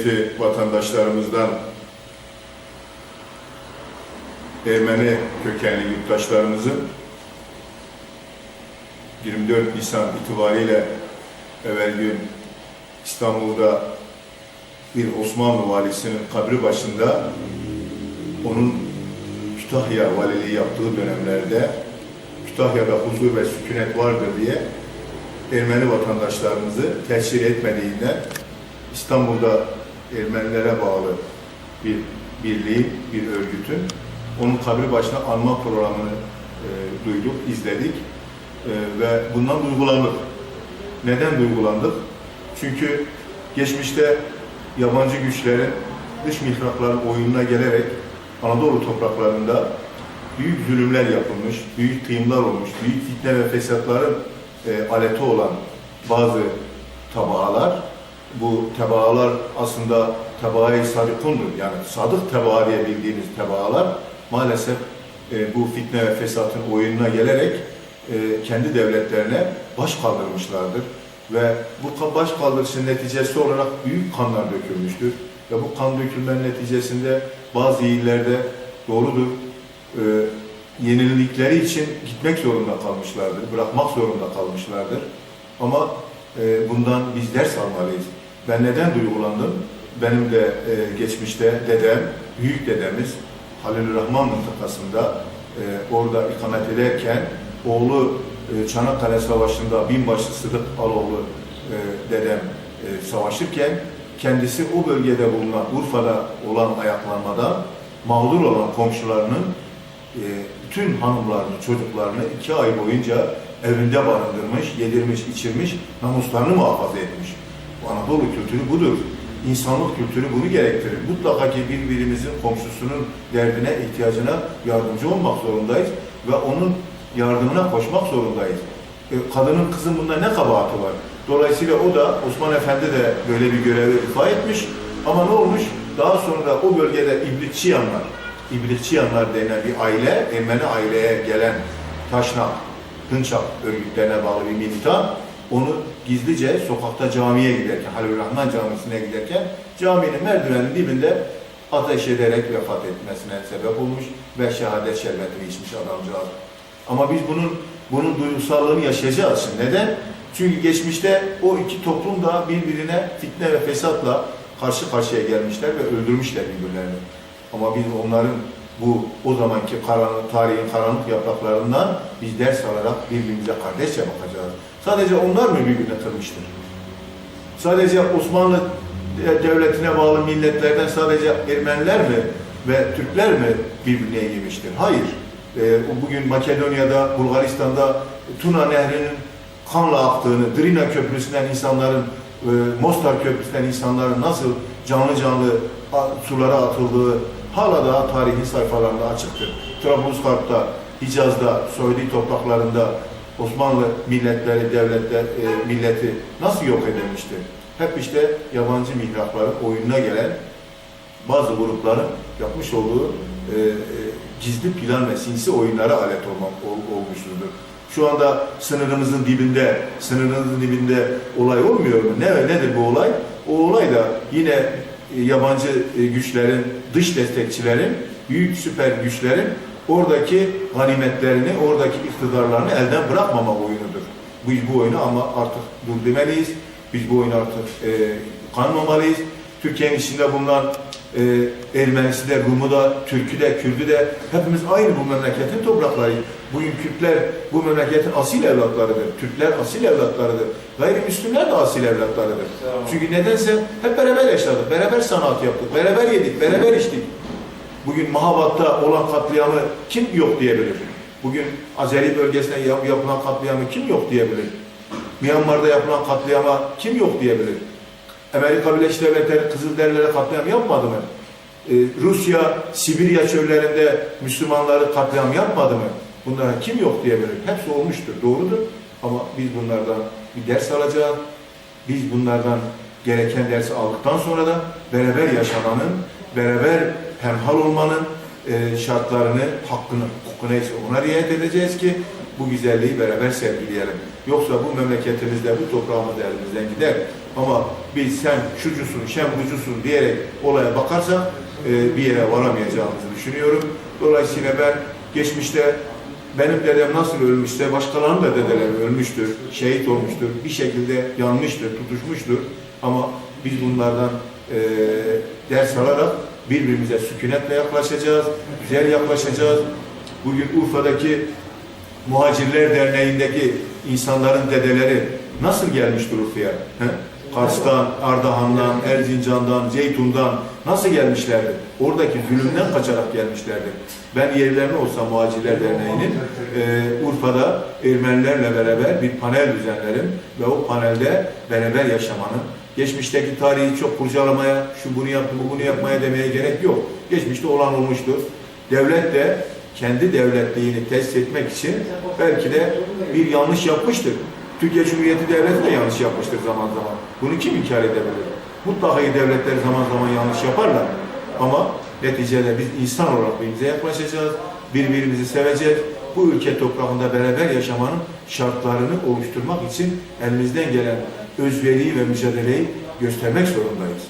Cumhuriyeti vatandaşlarımızdan Ermeni kökenli yurttaşlarımızın 24 Nisan itibariyle evvel gün İstanbul'da bir Osmanlı valisinin kabri başında onun Kütahya valiliği yaptığı dönemlerde Kütahya'da huzur ve sükunet vardır diye Ermeni vatandaşlarımızı teşhir etmediğinden İstanbul'da Ermenilere bağlı bir birliğin, bir örgütün onun kabri başına anma programını e, duyduk, izledik E, ve bundan duygulandık. Neden duygulandık? Çünkü geçmişte yabancı güçlerin dış mihrakların oyununa gelerek Anadolu topraklarında büyük zulümler yapılmış, büyük kıyımlar olmuş, büyük fitne ve fesatların e, aleti olan bazı tabaalar, bu tebaalar aslında tebaayı sadikundur. Yani sadık tebaa diye bildiğimiz tebaalar maalesef e, bu fitne ve fesatın oyununa gelerek e, kendi devletlerine baş kaldırmışlardır. Ve bu baş kaldırışın neticesi olarak büyük kanlar dökülmüştür. Ve bu kan dökülmenin neticesinde bazı illerde doğrudur e, yenildikleri için gitmek zorunda kalmışlardır, bırakmak zorunda kalmışlardır. Ama e, bundan biz ders almalıyız. Ben neden duygulandım? Benim de e, geçmişte dedem, büyük dedemiz Halil Rahman mıntıkasında e, orada ikamet ederken oğlu e, Çanakkale Savaşı'nda binbaşı Sıdık Aloğlu e, dedem e, savaşırken kendisi o bölgede bulunan Urfa'da olan ayaklanmadan mağdur olan komşularının e, bütün hanımlarını, çocuklarını iki ay boyunca evinde barındırmış, yedirmiş, içirmiş, namuslarını muhafaza etmiş. Bu Anadolu kültürü budur. İnsanlık kültürü bunu gerektirir. Mutlaka ki birbirimizin komşusunun derdine, ihtiyacına yardımcı olmak zorundayız ve onun yardımına koşmak zorundayız. E, kadının, kızın bunda ne kabahati var? Dolayısıyla o da, Osman Efendi de böyle bir görevi ifa etmiş. Ama ne olmuş? Daha sonra o bölgede İblikçiyanlar, İblikçiyanlar denen bir aile, Ermeni aileye gelen Taşnak, Hınçak örgütlerine bağlı bir militan, onu gizlice sokakta camiye giderken, Halil Rahman Camisi'ne giderken caminin merdivenin dibinde ateş ederek vefat etmesine sebep olmuş ve şehadet şerbetini içmiş adamcağız. Ama biz bunun bunun duygusallığını yaşayacağız şimdi. Neden? Çünkü geçmişte o iki toplum da birbirine fitne ve fesatla karşı karşıya gelmişler ve öldürmüşler birbirlerini. Ama biz onların bu o zamanki karanlık, tarihin karanlık yapraklarından biz ders alarak birbirimize kardeşçe bakacağız. Sadece onlar mı birbirine kırmıştır? Sadece Osmanlı devletine bağlı milletlerden sadece Ermeniler mi ve Türkler mi birbirine yemiştir? Hayır. Ee, bugün Makedonya'da, Bulgaristan'da Tuna Nehri'nin kanla aktığını, Drina Köprüsü'nden insanların, e, Mostar Köprüsü'nden insanların nasıl canlı canlı sulara atıldığı hala da tarihi sayfalarında açıktır. Trablusgarp'ta, Hicaz'da, Suudi topraklarında Osmanlı milletleri, devletler, e, milleti nasıl yok edilmiştir? Hep işte yabancı mihrakların oyununa gelen bazı grupların yapmış olduğu e, e, gizli plan ve sinsi oyunlara alet olmak ol, olmuşuzdur. Şu anda sınırımızın dibinde, sınırımızın dibinde olay olmuyor mu? Ne nedir bu olay? O olay da yine yabancı e, güçlerin, dış destekçilerin, büyük süper güçlerin oradaki ganimetlerini, oradaki iktidarlarını elden bırakmama oyunudur. Biz bu oyunu ama artık dur demeliyiz. Biz bu oyunu artık e, kanmamalıyız. Türkiye'nin içinde bulunan e, Ermenisi de, Rumu da, Türkü de, Kürdü de hepimiz aynı bu memleketin toprakları. Bugün Kürtler bu memleketin asil evlatlarıdır. Türkler asil evlatlarıdır. Gayrimüslimler de asil evlatlarıdır. Çünkü nedense hep beraber yaşadık, beraber sanat yaptık, beraber yedik, beraber içtik. Bugün Mahabat'ta olan katliamı kim yok diyebilir? Bugün Azeri bölgesinde yap- yapılan katliamı kim yok diyebilir? Myanmar'da yapılan katliama kim yok diyebilir? Amerika Birleşik Devletleri Kızılderililere katliam yapmadı mı? Ee, Rusya, Sibirya çöllerinde Müslümanları katliam yapmadı mı? Bunlara kim yok diyebilir? Hepsi olmuştur, doğrudur. Ama biz bunlardan bir ders alacağız. Biz bunlardan gereken dersi aldıktan sonra da beraber yaşamanın, beraber hemhal olmanın e, şartlarını, hakkını, hukukuna neyse ona riayet edeceğiz ki bu güzelliği beraber sergileyelim. Yoksa bu memleketimizde, bu toprağımız elimizden gider. Ama biz sen şucusun, şen bucusun diyerek olaya bakarsak e, bir yere varamayacağımızı düşünüyorum. Dolayısıyla ben geçmişte benim dedem nasıl ölmüşse başkalarının da dedeleri ölmüştür, şehit olmuştur, bir şekilde yanmıştır, tutuşmuştur. Ama biz bunlardan e, ders alarak birbirimize sükunetle yaklaşacağız, güzel yaklaşacağız. Bugün Urfa'daki Muhacirler Derneği'ndeki insanların dedeleri nasıl gelmiştir Urfa'ya? Kars'tan, Ardahan'dan, Erzincan'dan, Zeytun'dan nasıl gelmişlerdi? Oradaki zulümden kaçarak gelmişlerdi. Ben yerlerine olsam Muhacirler Derneği'nin e, Urfa'da Ermenilerle beraber bir panel düzenlerim ve o panelde beraber yaşamanın, geçmişteki tarihi çok kurcalamaya, şu bunu yaptı, bu bunu yapmaya demeye gerek yok. Geçmişte olan olmuştur. Devlet de kendi devletliğini test etmek için belki de bir yanlış yapmıştır. Türkiye Cumhuriyeti Devleti de yanlış yapmıştır zaman zaman. Bunu kim inkar edebilir? Mutlaka devletler zaman zaman yanlış yaparlar. Ama neticede biz insan olarak birbirimize yaklaşacağız, birbirimizi seveceğiz. Bu ülke toprağında beraber yaşamanın şartlarını oluşturmak için elimizden gelen özveriyi ve mücadeleyi göstermek zorundayız.